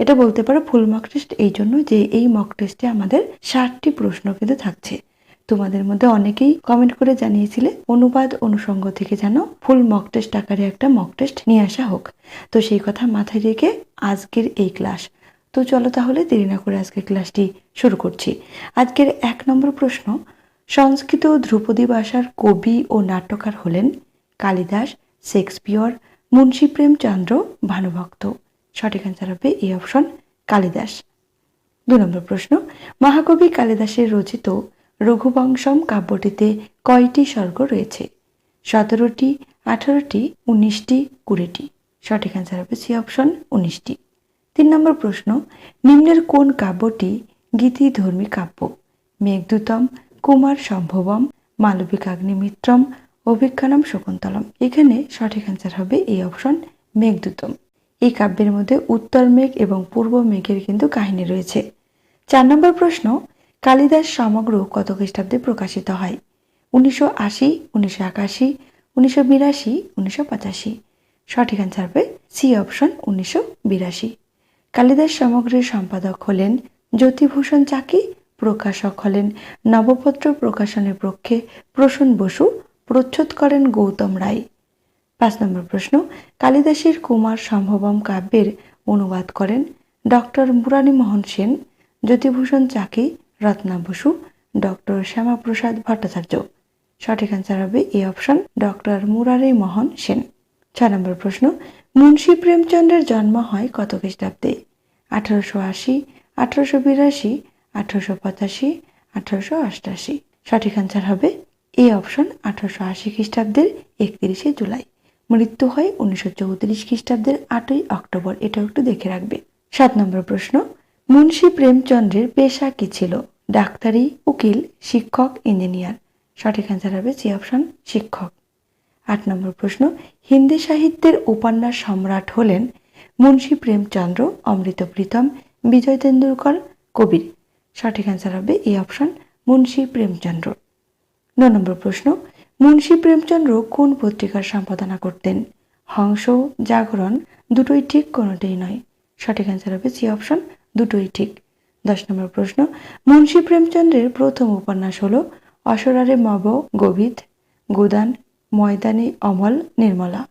এটা বলতে পারো ফুল মক টেস্ট এই জন্য যে এই মক টেস্টে আমাদের ষাটটি প্রশ্ন কিন্তু থাকছে। তোমাদের মধ্যে অনেকেই কমেন্ট করে জানিয়েছিলে, অনুবাদ অনুষঙ্গ থেকে যেন ফুল মক টেস্ট আকারে একটা মক টেস্ট নিয়ে আসা হোক। তো সেই কথা মাথায় রেখে আজকের এই ক্লাস তো চলো তাহলে দেরি না করে আজকের ক্লাসটি শুরু করছি। আজকের এক নম্বর প্রশ্ন, সংস্কৃত ধ্রুপদী ভাষার কবি ও নাট্যকার হলেন কালিদাস শেক্সপিয়র মুন্সী প্রেমচন্দ্র ভানুভক্ত। সঠিক অ্যান্সার হবে এই অপশন কালিদাস। দু নম্বর প্রশ্ন, মহাকবি কালিদাসের রচিত রঘুবংশম কাব্যটিতে কয়টি স্বর্গ রয়েছে? সতেরোটি, আঠারোটি, উনিশটি, কুড়িটি। সঠিক অ্যান্সার হবে সি অপশন উনিশটি। তিন নম্বর প্রশ্ন, নিম্নের কোন কাব্যটি গীতি ধর্মী কাব্য? মেঘদূতম, কুমার সম্ভবম মালবিকাগ্নিমিত্রম অভিজ্ঞানম শকুন্তলম। এখানে সঠিক অ্যান্সার হবে এই অপশন মেঘদূতম। এই কাব্যের মধ্যে উত্তর মেঘ এবং পূর্ব মেঘের কিন্তু কাহিনী রয়েছে। চার নম্বর প্রশ্ন, কালিদাস সমগ্র কত খ্রিস্টাব্দে প্রকাশিত হয়? উনিশশো আশি, উনিশশো একাশি, উনিশশো বিরাশি, উনিশশো পঁচাশি। সঠিক অ্যান্সার হবে সি অপশন উনিশশো বিরাশি। কালিদাস সমগ্রের সম্পাদক হলেন জ্যোতিভূষণ চাকি, প্রকাশক হলেন নবপত্র প্রকাশনের পক্ষে প্রসূন বসু, প্রচ্ছদ করেন গৌতম রায়। পাঁচ নম্বর প্রশ্ন, কালিদাসের কুমার সম্ভবম কাব্যের অনুবাদ করেন ডক্টর মুরারি মোহন সেন জ্যোতিভূষণ চাকি, রত্না বসু, ডক্টর শ্যামাপ্রসাদ ভট্টাচার্য। সঠিক অ্যান্সার হবে A option doctor Murari Mohan Sen. ছয় নম্বর প্রশ্ন, মুন্সী প্রেমচন্দ্রের জন্ম হয় কত খ্রিস্টাব্দে? আঠারোশো আশি, আঠারোশো বিরাশি, আঠারোশো পঁচাশি, আঠারোশো অষ্টাশি। সঠিক অ্যান্সার হবে এই অপশন আঠারোশো আশি খ্রিস্টাব্দের একত্রিশে জুলাই। মৃত্যু হয় উনিশশো চৌত্রিশ খ্রিস্টাব্দের আটই অক্টোবর। এটাও একটু দেখে রাখবে। সাত নম্বর প্রশ্ন, মুন্সী প্রেমচন্দ্রের পেশা কি ছিল? ডাক্তারি, উকিল, শিক্ষক, ইঞ্জিনিয়ার। সঠিক অ্যান্সার হবে সি অপশন শিক্ষক। আট নম্বর প্রশ্ন, হিন্দি সাহিত্যের উপন্যাস সম্রাট হলেন মুন্সী প্রেমচন্দ্র, অমৃত প্রীতম, বিজয় তেন্ডুলকর, কবির। সঠিক অ্যান্সার হবে এই অপশন মুন্সী প্রেমচন্দ্র। ন নম্বর প্রশ্ন মুন্সী প্রেমচন্দ্র কোন পত্রিকার সম্পাদনা করতেন? হংস, জাগরণ, দুটোই ঠিক, কোনোটাই নয়। সঠিক অ্যান্সার হবে সি অপশন দুটোই ঠিক। দশ নম্বর প্রশ্ন, মুন্সী প্রেমচন্দ্রের প্রথম উপন্যাস হল অসরারে মব গোবিদ গোদান, ময়দানে অমল, নির্মলা।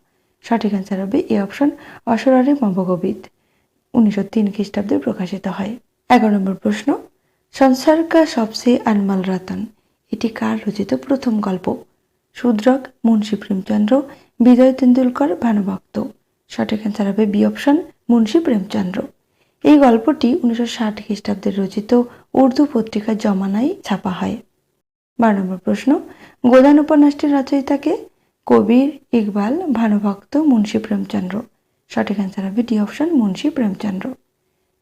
সঠিক অ্যান্সার হবে এ অপশন অসরারে মব মবগোবিদ উনিশশো তিন খ্রিস্টাব্দে প্রকাশিত হয়। এগারো নম্বর প্রশ্ন সংসার কা সবসে আনমাল রতন। এটি কার রচিত প্রথম গল্প? শূদ্রক মুন্সী প্রেমচন্দ্র, বিজয় তেন্ডুলকর ভানুভক্ত সঠিক অ্যান্সার হবে বি অপশন মুন্সী প্রেমচন্দ্র। এই গল্পটি উনিশশো ষাট খ্রিস্টাব্দে রচিত উর্দু পত্রিকা জমানায় ছাপা হয়। বারো নম্বর প্রশ্ন, গোদান উপন্যাসটির রচয়িতাকে? কবির, ইকবাল ভানুভক্ত মুন্সী প্রেমচন্দ্র। সঠিক অ্যান্সার হবে ডি অপশন মুন্সী প্রেমচন্দ্র।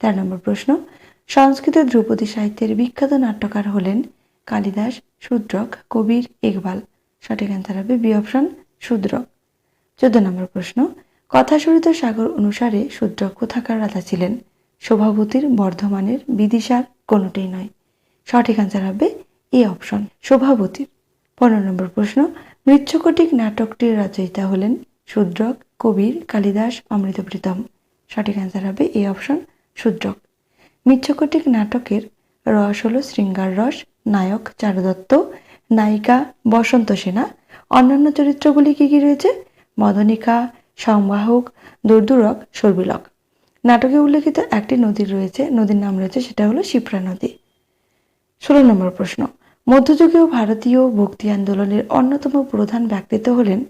তেরো নম্বর প্রশ্ন, সংস্কৃত ধ্রুপদী সাহিত্যের বিখ্যাত নাট্যকার হলেন কালিদাস শূদ্রক কবির, ইকবাল। সঠিক অ্যান্সার হবে বি অপশন শূদ্রক চোদ্দ নম্বর প্রশ্ন কথা কথাসরিত সাগর অনুসারে শূদ্রক কোথাকার রাজা ছিলেন? শোভাবতীর বর্ধমানের বিদিশার কোনোটাই নয়। সঠিক অ্যান্সার হবে এ অপশন শোভাবতীর। পনেরো নম্বর প্রশ্ন, মৃচ্ছকটিক নাটকটির রচয়িতা হলেন শূদ্রক কবির কালিদাস অমৃতপ্রীতম। সঠিক অ্যান্সার হবে এ অপশন শূদ্রক মৃচ্ছকটিক নাটকের রস হল শৃঙ্গার রস, নায়ক চারুদত্ত নায়িকা বসন্ত সেনা। অন্যান্য চরিত্রগুলি কি কি রয়েছে? মদনিকা, সংবাহক, দুর্দুরক সর্বিলক নাটকে উল্লেখিত একটি নদী রয়েছে, নদীর নাম রয়েছে সেটা হলো শিপ্রা নদী। ষোলো নম্বর প্রশ্ন। মধ্যযুগীয় ভারতীয় ভক্তি আন্দোলনের অন্যতম প্রধান ব্যক্তিত্ব হলেন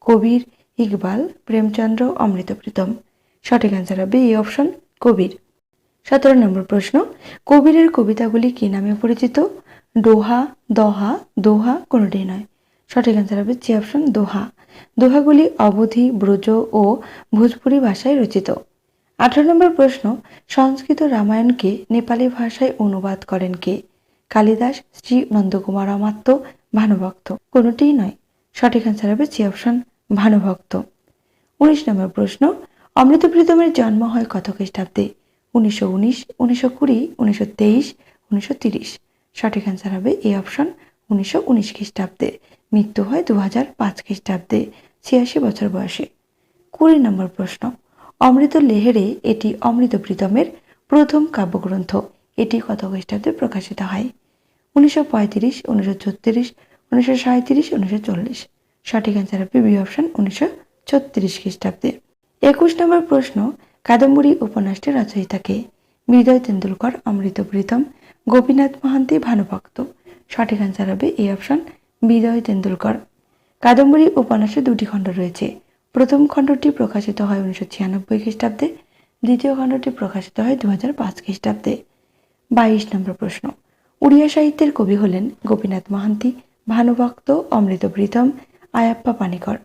কবির ইকবাল প্রেমচন্দ্র অমৃতপ্রীতম। সঠিক অ্যান্সার হবে এই অপশন কবির। সতেরো নম্বর প্রশ্ন। কবিরের কবিতাগুলি কি নামে পরিচিত? ডোহা দহা, দোহা কোনোটাই নয়। সঠিক অ্যান্সার হবে সি অপশন দোহা। দোহাগুলি অবধি, ব্রজ ও ভোজপুরি ভাষায় রচিত। আঠারো নম্বর প্রশ্ন, সংস্কৃত রামায়ণকে নেপালি ভাষায় অনুবাদ করেন কে? কালিদাস, শ্রী নন্দকুমার অমাত্য, ভানুভক্ত। কোনোটিই নয়। সঠিক অ্যান্সার হবে সি অপশন ভানুভক্ত। উনিশ নম্বর প্রশ্ন, অমৃত প্রীতমের জন্ম হয় কত খ্রিস্টাব্দে? উনিশশো উনিশ, উনিশশো কুড়ি, উনিশশো তেইশ, উনিশশো তিরিশ। সঠিক অ্যান্সার হবে এই অপশন উনিশশো উনিশ খ্রিস্টাব্দে। মৃত্যু হয় দু হাজার পাঁচ খ্রিস্টাব্দে, ছিয়াশি বছর বয়সে। কুড়ি নম্বর প্রশ্ন, অমৃত লেহেরে এটি অমৃত প্রীতমের প্রথম কাব্যগ্রন্থ। এটি কত খ্রিস্টাব্দে প্রকাশিত হয়? উনিশশো পঁয়ত্রিশ, উনিশশো ছত্রিশ, উনিশশো সাঁত্রিশ উনিশশো চল্লিশ। সঠিক অ্যান্সার হবে বি অপশন উনিশশো ছত্রিশ খ্রিস্টাব্দে। একুশ নম্বর প্রশ্ন, কাদম্বরী উপন্যাসটির রচয়িতাকে হৃদয় তেন্ডুলকর, অমৃত প্রীতম গোপীনাথ মহান্তি ভানুভক্ত সঠিক অ্যান্সার হবে এই অপশন, বিজয় তেন্ডুলকর। কাদম্বরী উপন্যাসে দুটি খণ্ড রয়েছে। প্রথম খণ্ডটি প্রকাশিত হয় উনিশশো ছিয়ানব্বই খ্রিস্টাব্দে, দ্বিতীয় খণ্ডটি প্রকাশিত হয় দু হাজার পাঁচ খ্রিস্টাব্দে। বাইশ নম্বর প্রশ্ন। উড়িয়া সাহিত্যের কবি হলেন গোপীনাথ মহান্তি ভানুভক্ত অমৃত প্রীতম, আয়াপ্পা পানিকর।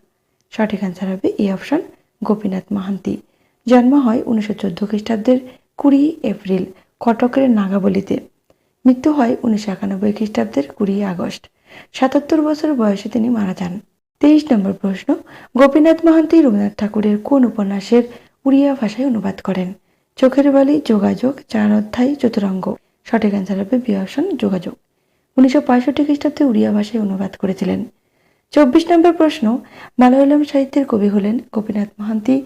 সঠিক অ্যান্সার হবে এই অপশন, গোপীনাথ মাহান্তি। জন্ম হয় উনিশশো চোদ্দ খ্রিস্টাব্দের কুড়ি এপ্রিল, কটকের নাগাবলিতে। মৃত্যু হয় উনিশশো একানব্বই খ্রিস্টাব্দের কুড়ি আগস্ট। সাতাত্তর বছর বয়সে তিনি মারা যান। তেইশ নম্বর প্রশ্ন, গোপীনাথ মহান্তি রবীন্দ্রনাথ ঠাকুরের কোন উপন্যাসের উড়িয়া ভাষায় অনুবাদ করেন? চোখের বালি, যোগাযোগ, চার অধ্যায়, চতুরঙ্গ। সঠিক অ্যান্সার হবে বি অপশন, যোগাযোগ। উনিশশো পঁয়ষট্টি খ্রিস্টাব্দে উড়িয়া ভাষায় অনুবাদ করেছিলেন। চব্বিশ নম্বর প্রশ্ন, মালয়ালম সাহিত্যের কবি হলেন গোপীনাথ মহান্তি,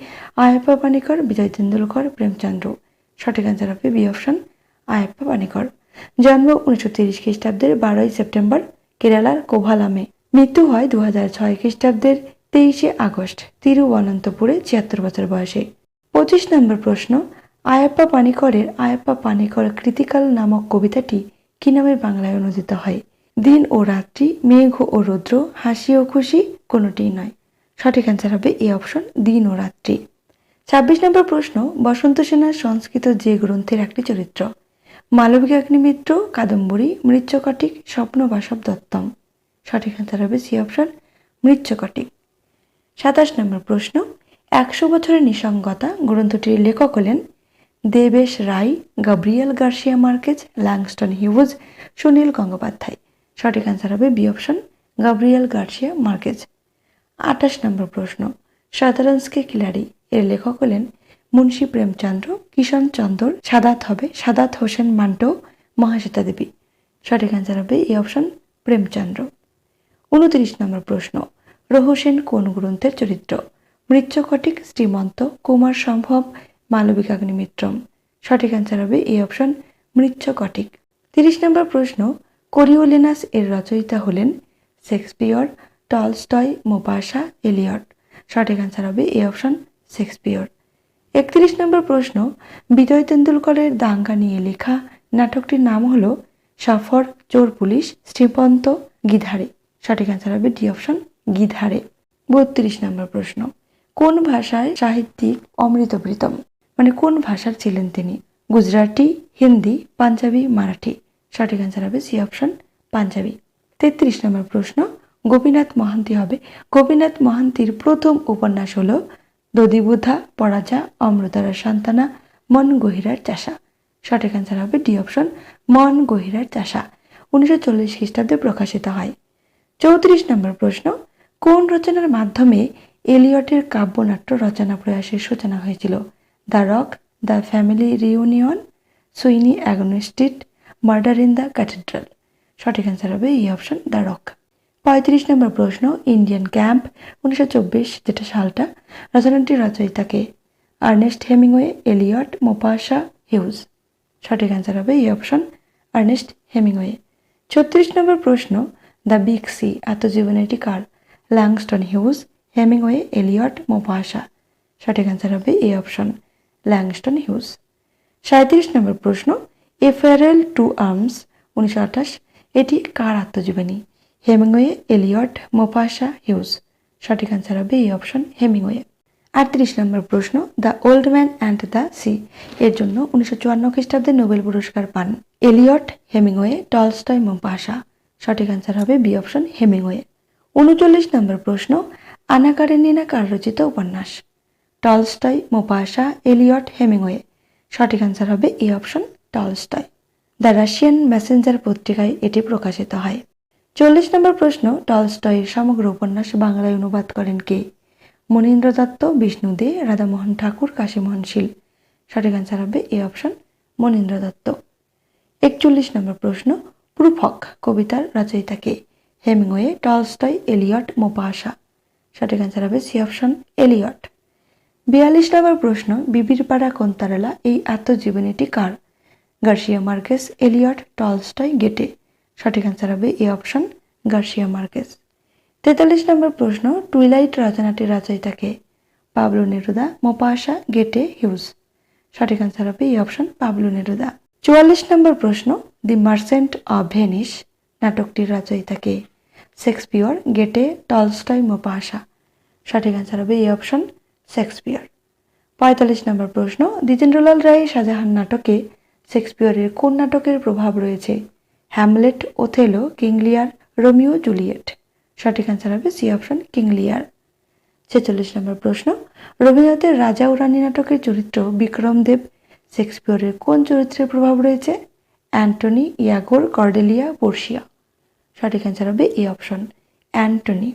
আয়াপ্পা পানিকর বিজয় তেন্ডুলকর প্রেমচন্দ্র। সঠিক অ্যান্সার হবে বি অপশন, আয়াপ্পা পানিকর। জন্ম উনিশশো তিরিশ খ্রিস্টাব্দের বারোই সেপ্টেম্বর, কেরালার কোভালামে। মৃত্যু হয় দু হাজার ছয় খ্রিস্টাব্দের তেইশে আগস্ট, তিরুবনন্তপুরে ছিয়াত্তর বছর বয়সে। পঁচিশ নম্বর প্রশ্ন, আয়াপ্পা পানিকরের আয়াপ্পা পানিকর কৃতিকাল নামক কবিতাটি কি নামে বাংলায় অনুদিত হয়? দিন ও রাত্রি, মেঘ ও রৌদ্র, হাসি ও খুশি, কোনোটিই নয়। সঠিক অ্যান্সার হবে এই অপশন দিন ও রাত্রি। ছাব্বিশ নম্বর প্রশ্ন, বসন্ত সেনার সংস্কৃত যে গ্রন্থের একটি চরিত্র। মালবিক অগ্নিমিত্র কাদম্বরী মৃচ্যকটিক স্বপ্ন বাসব দত্তম। সঠিক অ্যান্সার হবে সি অপশন মৃচ্যকটিক সাতাশ নম্বর প্রশ্ন, একশো বছরের নিসঙ্গতা গ্রন্থটির লেখক হলেন Debesh Ray, Gabriel Garcia Marquez, Langston Hughes, Sunil Gangopadhyay. সঠিক অ্যান্সার হবে B option Gabriel Garcia Marquez. আঠাশ নম্বর প্রশ্ন সাধারণসকে কিলারি এর লেখক হলেন মুন্সী প্রেমচন্দ্র, কিষণ চন্দ্র, সাদাত হবে, সাদাত হোসেন মান্টো, মহাশ্বেতা দেবী। সঠিক অ্যান্সার হবে এই অপশন প্রেমচন্দ্র। উনত্রিশ নম্বর প্রশ্ন, রহসেন কোন গ্রন্থের চরিত্র? মৃচ্যকটিক শ্রীমন্ত, কুমার সম্ভব মালবিক অগ্নিমিত্রম সঠিক অ্যান্সার হবে এই অপশন মৃচ্যকটিক তিরিশ নম্বর প্রশ্ন, কোরিওলেনাস এর রচয়িতা হলেন শেক্সপিয়র, টলস্টয়, মোপাসা, এলিয়ট। সঠিক অ্যান্সার হবে এই অপশন শেক্সপিয়র। একত্রিশ নম্বর প্রশ্ন, বিজয় তেন্ডুলকরের দাঙ্গা নিয়ে লেখা নাটকটির নাম হল সফর চোর পুলিশ শ্রীপন্ত গিধারে। সঠিক অ্যান্সার হবে ডি অপশন গিধারে। বত্রিশ নম্বর প্রশ্ন, কোন ভাষায় সাহিত্যিক অমৃত প্রীতম? মানে কোন ভাষার ছিলেন তিনি? গুজরাটি, হিন্দি, পাঞ্জাবি, মারাঠি। সঠিক অ্যান্সার হবে সি অপশন পাঞ্জাবি। তেত্রিশ নম্বর প্রশ্ন, গোপীনাথ মহান্তি হবে। গোপীনাথ মহান্তির প্রথম উপন্যাস হল দদিবুধা পরাজা, অমৃতার সান্তানা মন গহিরার চাষা। সঠিক অ্যান্সার হবে ডি অপশন মন গহিরার চাষা। উনিশশো চল্লিশ খ্রিস্টাব্দে প্রকাশিত হয়। চৌত্রিশ নম্বর প্রশ্ন, কোন রচনার মাধ্যমে এলিয়টের কাব্যনাট্য রচনা প্রয়াসের সূচনা হয়েছিল? The Rock, the Family Reunion, Sweeney Agonistes Murder in the Cathedral. সঠিক অ্যান্সার হবে এই অপশন দ্য রক। পঁয়ত্রিশ নম্বর প্রশ্ন ইন্ডিয়ান ক্যাম্প উনিশশো চব্বিশ, যেটা সালটা রচনাটির রচয়িতাকে Ernest Hemingway Eliot Maupassant Hughes সঠিক অ্যান্সার হবে এই অপশন আর্নেস্ট হেমিংওয়ে ছত্রিশ নম্বর প্রশ্ন দ্য বিগ সি আত্মজীবনীটি কার? Langston Hughes Hemingway Eliot Maupassant সঠিক অ্যান্সার হবে এই অপশন ল্যাংস্টন হিউজ সাঁত্রিশ নম্বর প্রশ্ন এ ফেয়ারেল টু আর্মস উনিশশো আঠাশ, এটি কার আত্মজীবনী? Hemingway, Eliot, Maupassant, Hughes. সঠিক অ্যান্সার হবে এই অপশন হেমিংওয়ে। আটত্রিশ নম্বর প্রশ্ন the Old Man and the Sea এর জন্য উনিশশো চুয়ান্ন খ্রিস্টাব্দে নোবেল পুরস্কার পান এলিয়ট, হেমিংওয়ে, টলস্টয়, মোপাসা। সঠিক অ্যান্সার হবে বি অপশন হেমিংওয়ে। উনচল্লিশ নম্বর প্রশ্ন আনা কারেনিনা কার রচিত উপন্যাস? Tolstoy, Maupassant, Eliot, Hemingway. সঠিক অ্যান্সার হবে A option Tolstoy. The Russian Messenger পত্রিকায় এটি প্রকাশিত হয়। চল্লিশ নম্বর প্রশ্ন টলস্টয়ের সমগ্র উপন্যাস বাংলায় অনুবাদ করেন কে? মনীন্দ্র দত্ত, বিষ্ণু দে, রাধামোহন ঠাকুর, কাশীমোহন শীল। সঠিক অ্যান্সার হবে এই অপশন মনীন্দ্র দত্ত। একচল্লিশ নম্বর প্রশ্ন, প্রুফক কবিতার রচয়িতা কে? হেমিংওয়ে, টলস্টয়, এলিয়ট মোপাশা সঠিক অ্যান্সার হবে সি অপশন এলিয়ট। বিয়াল্লিশ নম্বর প্রশ্ন বিবির পাড়া কোন্তারালা এই আত্মজীবনীটি কার? Garcia Marquez, Eliot, Tolstoy, Goethe. সঠিক অ্যান্সার হবে এ অপশন গার্সিয়া মার্কেস তেতাল্লিশ নম্বর প্রশ্ন টুইলাইট রচনাটির রচয়িতাকে Pablo Neruda Maupassant Goethe Hughes সঠিক অ্যান্সার হবে এই অপশন পাবলো নেরুদা চুয়াল্লিশ নম্বর প্রশ্ন দি মার্সেন্ট অফ ভেনিস নাটকটির রচয়িতাকে শেক্সপিয়র গেটে টলস্টয় মোপাসা সঠিক অ্যান্সার হবে এই অপশন শেক্সপিয়র পঁয়তাল্লিশ নম্বর প্রশ্ন, দ্বিজেন্দ্রলাল রায় শাহজাহান নাটকে শেক্সপিয়রের কোন নাটকের প্রভাব রয়েছে? Hamlet, Othello, King Lear, Romeo, Juliet. সঠিক অ্যান্সার হবে সি অপশন কিংলিয়ার। ছেচল্লিশ নম্বর প্রশ্ন, রবীন্দ্রনাথের রাজা ও রানী নাটকের চরিত্র বিক্রমদেব শেক্সপিয়রের কোন চরিত্রের প্রভাব রয়েছে? অ্যান্টনি, ইয়াগোর, কর্ডেলিয়া, পোর্শিয়া। সঠিক অ্যান্সার হবে এই অপশন, অ্যান্টনি।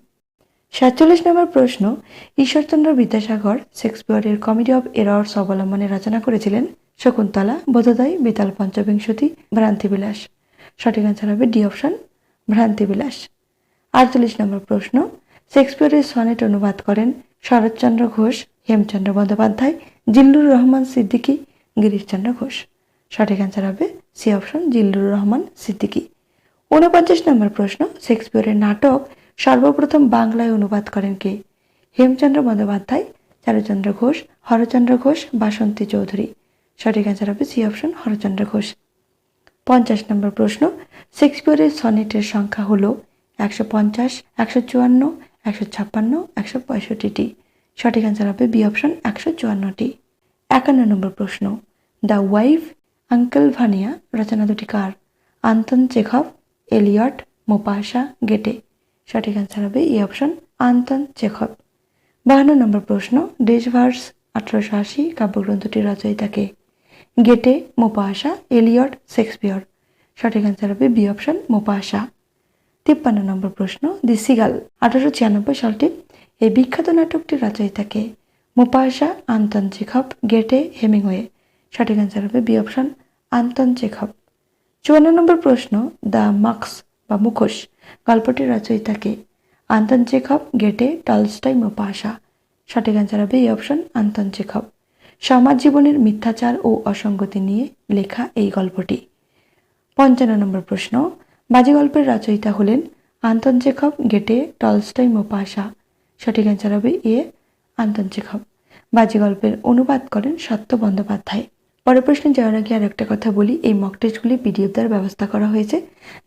সাতচল্লিশ নম্বর প্রশ্ন, ঈশ্বরচন্দ্র বিদ্যাসাগর, শেক্সপিয়রের কমেডি অফ এরর্স অবলম্বনে রচনা করেছিলেন শকুন্তলা, বোধোদয়, বেতাল পঞ্চবিংশতি ভ্রান্তিবিলাস। সঠিক অ্যান্সার হবে ডি অপশন ভ্রান্তিবিলাস। আটচল্লিশ নম্বর প্রশ্ন, শেক্সপিয়রের সনেট অনুবাদ করেন শরৎচন্দ্র ঘোষ, হেমচন্দ্র বন্দ্যোপাধ্যায়, জিল্লুর রহমান সিদ্দিকী, গিরিশচন্দ্র ঘোষ। সঠিক অ্যান্সার হবে সি অপশন জিল্লুর রহমান সিদ্দিকী। ঊনপঞ্চাশ নম্বর প্রশ্ন, শেক্সপিয়রের নাটক সর্বপ্রথম বাংলায় অনুবাদ করেন কে? হেমচন্দ্র বন্দ্যোপাধ্যায়, চারুচন্দ্র ঘোষ, হরচন্দ্র ঘোষ, বাসন্তী চৌধুরী। সঠিক অ্যান্সার হবে সি অপশন হরচন্দ্র ঘোষ। পঞ্চাশ নম্বর প্রশ্ন, শেক্সপিয়রের সনেটের সংখ্যা হলো একশো পঞ্চাশ, একশো চুয়ান্ন, একশো ছাপ্পান্ন, একশো পঁয়ষট্টিটি। সঠিক অ্যান্সার হবে বি অপশন একশো চুয়ান্নটি। একান্ন নম্বর প্রশ্ন, দ্য ওয়াইফ আঙ্কেল ভানিয়া রচনা দুটি কার? Anton Chekhov, Eliot, Maupassant, Goethe. সঠিক অ্যান্সার হবে এই অপশন আন্তন চেখভ। বাহান্ন নম্বর প্রশ্ন ডেসভার্স আঠারোশো আশি কাব্যগ্রন্থটির রচয়িতাকে? Goethe Maupassant, Eliot, Shakespeare. সঠিক অ্যান্সার হবে বি অপশন মোপাসা। তিপ্পান্ন নম্বর প্রশ্ন, দি সিগাল। আঠারোশো ছিয়ানব্বই সালটি এই বিখ্যাত নাটকটির রচয়িতাকে Maupassant, Anton Chekhov Goethe, Hemingway. সঠিক অ্যান্সার হবে বি অপশন আন্তন চেখভ চুয়ান্ন নম্বর প্রশ্ন, দ্য মাক্স বা মুখোশ। গল্পটির রচয়িতাকে আন্তন চেখভ গেটে টলস্টাই মোপাসা। সঠিক অ্যান্সার হবে এই অপশন আন্তন চেখভ সমাজ জীবনের মিথ্যাচার ও অসঙ্গতি নিয়ে লেখা এই গল্পটি। পঞ্চান্ন নম্বর প্রশ্ন, বাজে গল্পের রচয়িতা হলেন আন্তন চেখব গেটে টলস্টাই মোপাশা সঠিক অ্যান্সার হবে এ, আন্তন চেখব বাজে গল্পের অনুবাদ করেন সত্য বন্দ্যোপাধ্যায়। পরের প্রশ্নে যাওয়ার আগে আর একটা কথা বলি। এই মক টেস্টগুলি পিডিএফ দ্বারা ব্যবস্থা করা হয়েছে।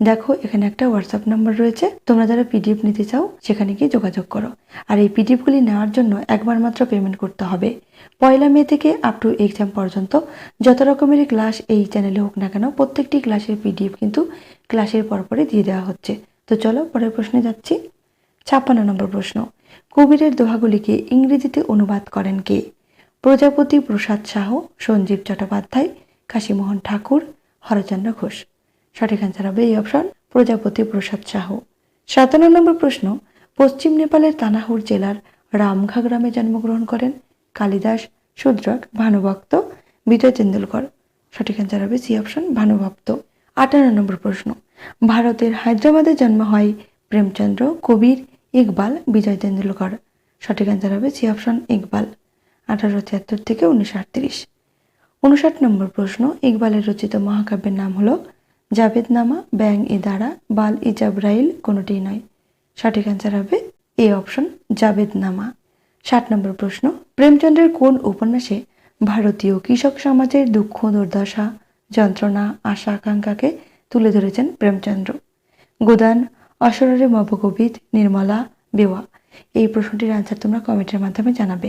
দেখো, এখানে একটা হোয়াটসঅ্যাপ নাম্বার রয়েছে। তোমরা যারা পিডিএফ নিতে চাও, সেখানে গিয়ে যোগাযোগ করো। আর এই পিডিএফগুলি নেওয়ার জন্য একবার মাত্র পেমেন্ট করতে হবে। পয়লা মে থেকে আপ টু এক্সাম পর্যন্ত যত রকমের ক্লাস এই চ্যানেলে হোক না কেন, প্রত্যেকটি ক্লাসের পিডিএফ কিন্তু ক্লাসের পরপরে দিয়ে দেওয়া হচ্ছে। তো চলো, পরের প্রশ্নে যাচ্ছি। ছাপ্পান্ন নম্বর প্রশ্ন। কবিরের দোহাগুলিকে ইংরেজিতে অনুবাদ করেন কে? প্রজাপতি প্রসাদ শাহ সঞ্জীব চট্টোপাধ্যায়, কাশীমোহন ঠাকুর, হরচন্দ্র ঘোষ। সঠিক অ্যান্সার হবে এই অপশন প্রজাপতি প্রসাদ শাহ সাতান্ন নম্বর প্রশ্ন, পশ্চিম নেপালের তানাহুর জেলার রামঘা গ্রামে জন্মগ্রহণ করেন কালিদাস শূদ্রক ভানুভক্ত বিজয় তেন্ডুলকর। সঠিক অ্যান্সার হবে সি অপশন ভানুভক্ত। আটান্ন নম্বর প্রশ্ন, ভারতের হায়দ্রাবাদে জন্ম হয় প্রেমচন্দ্র কবির ইকবাল বিজয় তেন্ডুলকর। সঠিক অ্যান্সার হবে সি অপশন ইকবাল। আঠারোশো ছিয়াত্তর থেকে উনিশশো আটত্রিশ। উনষাট নম্বর প্রশ্ন, ইকবালের রচিত মহাকাব্যের নাম হলো জাবেদনামা ব্যাং ই দ্বারা বাল ই জাবরাইল, কোনোটিই নয়। সঠিক অ্যান্সার হবে এ অপশন জাবেদনামা ষাট নম্বর প্রশ্ন, প্রেমচন্দ্রের কোন উপন্যাসে ভারতীয় কৃষক সমাজের দুঃখ, দুর্দশা, যন্ত্রণা, আশা, আকাঙ্ক্ষাকে তুলে ধরেছেন প্রেমচন্দ্র? গোদান অসরের মবকবিদ নির্মলা, বেওয়া। এই প্রশ্নটির আনসার তোমরা কমেন্টের মাধ্যমে জানাবে।